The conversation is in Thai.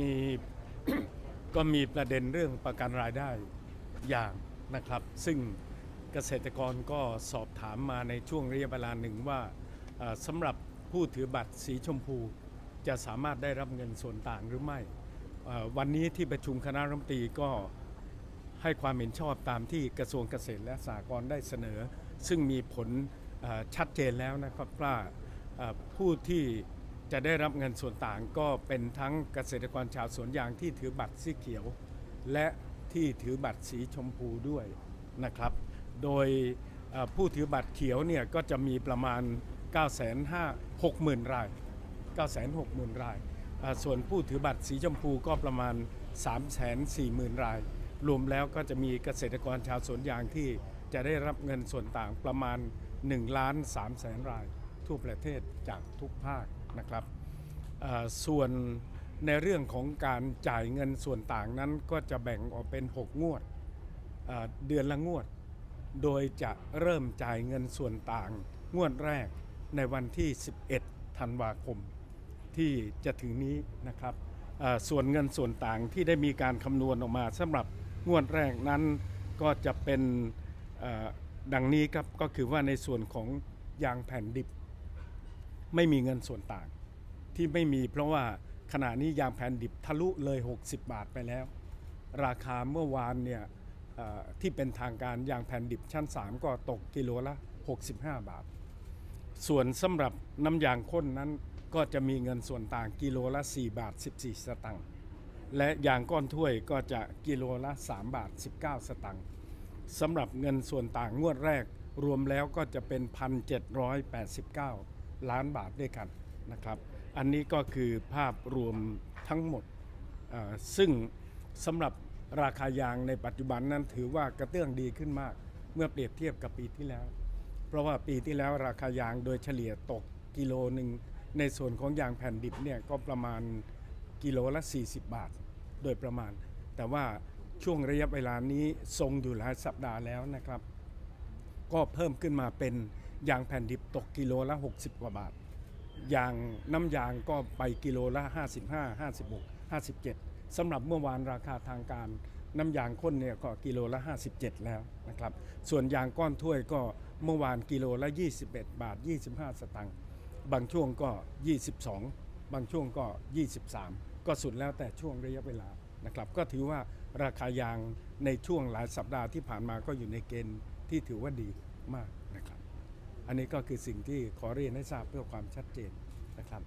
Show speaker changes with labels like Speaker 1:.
Speaker 1: มีก็มีประเด็นเรื่องประกันรายได้อย่างนะครับ ซึ่งเกษตรกรก็สอบถามมาในช่วงระยะเวลาหนึ่งว่าสำหรับผู้ถือบัตรสีชมพู จะสามารถได้รับเงินส่วนต่างหรือไม่วันนี้ที่ประชุมคณะรัฐมนตรีก็ให้ความเห็นชอบตามที่กระทรวงเกษตรและสหกรณ์ได้เสนอ ซึ่งมีผลชัดเจนแล้วนะครับว่าผู้ที่ จะได้รับเงินส่วนต่างก็เป็นทั้งเกษตรกรชาวสวนยางที่ถือบัตรสีเขียว และที่ถือบัตรสีชมพูด้วยนะครับ โดยผู้ถือบัตรเขียวเนี่ยก็จะมีประมาณ 9 5 6 0 0 0ราย 960,000 รายอ่าส่วนผู้ถือบัตรสีชมพูก็ประมาณ 340,000 ราย รวมแล้วก็จะมีเกษตรกรชาวสวนยางที่จะได้รับเงินส่วนต่างประมาณ1ล้าน3แสนราย ทั่วประเทศจากทุกภาค นะครับส่วนในเรื่องของการจ่ายเงินส่วนต่างนั้นก็จะแบ่งออกเป็น 6 งวดเดือนละงวด โดยจะเริ่มจ่ายเงินส่วนต่างงวดแรกในวันที่ 11 ธันวาคม ที่จะถึงนี้นะครับส่วนเงินส่วนต่างที่ได้มีการคำนวณออกมาสำหรับงวดแรกนั้นก็จะเป็นดังนี้ครับก็คือว่าในส่วนของยางแผ่นดิบ ไม่มีเงินส่วนต่าง ที่ไม่มีเพราะว่าขณะนี้ยางแผ่นดิบทะลุเลย 60 บาทไปแล้ว ราคาเมื่อวานเนี่ยที่เป็นทางการยางแผ่นดิบชั้น 3 ก็ตกกิโลละ 65 บาท ส่วนสำหรับน้ำยางข้นนั้นก็จะมีเงินส่วนต่างกิโลละ 4 บาท 14 สตังค์และยางก้อนถ้วยก็จะกิโลละ 3 บาท 19 สตังค์สำหรับเงินส่วนต่างงวดแรกรวมแล้วก็จะเป็น 1,789 ล้านบาทด้วยกันนะครับ อันนี้ก็คือภาพรวมทั้งหมด ซึ่งสำหรับราคายางในปัจจุบันนั้นถือว่ากระเตื้องดีขึ้นมาก เมื่อเปรียบเทียบกับปีที่แล้ว เพราะว่าปีที่แล้วราคายางโดยเฉลี่ยตกกิโลหนึ่งในส่วนของยางแผ่นดิบเนี่ยก็ประมาณกิโลละ 40 บาท โดยประมาณ แต่ว่าช่วงระยะเวลานี้ทรงอยู่หลายสัปดาห์แล้วนะครับ ก็เพิ่มขึ้นมาเป็น ยางแผ่นดิบตกกิโลละ 60 กว่าบาท ยางน้ำยางก็ไปกิโลละ 55 56 57สำหรับเมื่อวานราคาทางการน้ำยางข้นเนี่ยก็กิโลละ 57 แล้วนะครับ ส่วนยางก้อนถ้วยก็เมื่อวานกิโลละ 21 บาท 25 สตังค์ บางช่วงก็ 22 บางช่วงก็ 23 ก็สุดแล้วแต่ช่วงระยะเวลานะครับ ก็ถือว่าราคายางในช่วงหลายสัปดาห์ที่ผ่านมาก็อยู่ในเกณฑ์ที่ถือว่าดีมาก อันนี้ก็คือสิ่งที่ขอเรียนให้ทราบเพื่อความชัดเจนนะครับ